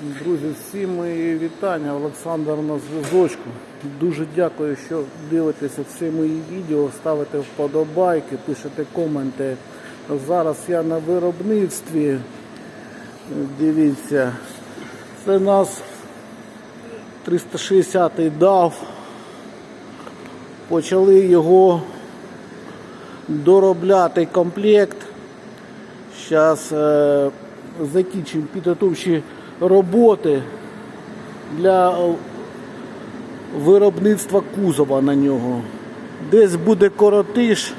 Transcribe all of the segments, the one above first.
Друзі, всім мої вітання. Олександр на зв'язочку. Дуже дякую, що дивитеся всі мої відео, ставите вподобайки, пишете коменти. Зараз я на виробництві. Дивіться, це нас 360-й дав. Почали його доробляти комплект. Зараз е, закінчимо підготовчі роботи для е, виробництва кузова на нього. Десь буде коротиш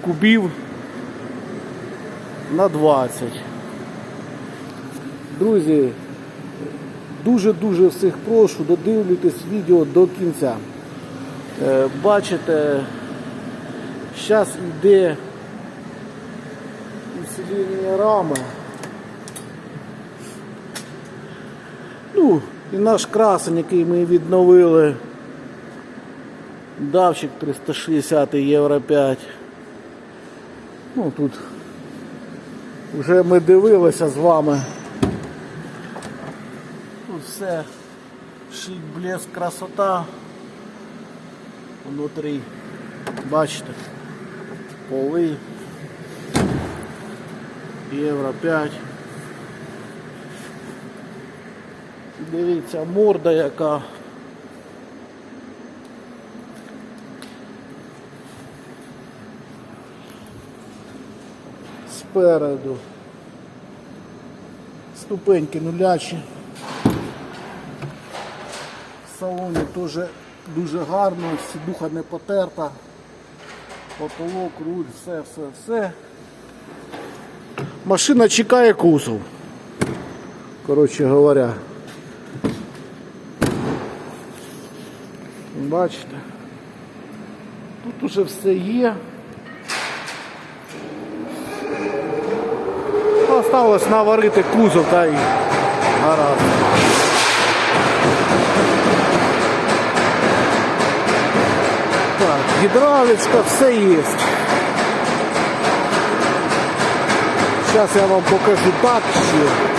кубів на 20. Друзі, дуже-дуже всіх прошу, додивлюйтесь відео до кінця. Е, Бачите, зараз йде усилення рами. Ну, і наш красень, який ми відновили. Давчик 360 євро 5. Ну тут вже ми дивилися з вами. Тут все шик, блеск, красота. Внутрі. Бачите, поли. Євро 5. Дивіться, морда яка. Спереду. Ступеньки нулячі. В салоні теж дуже гарно, сідуха не потерта. Потолок, руль, все, все, все. Машина чекає кузов. Коротше говоря. Бачите? Тут уже все є. Осталось наварити кузов та й гаразд. Так, гідравлічка, все є. Зараз я вам покажу так ще.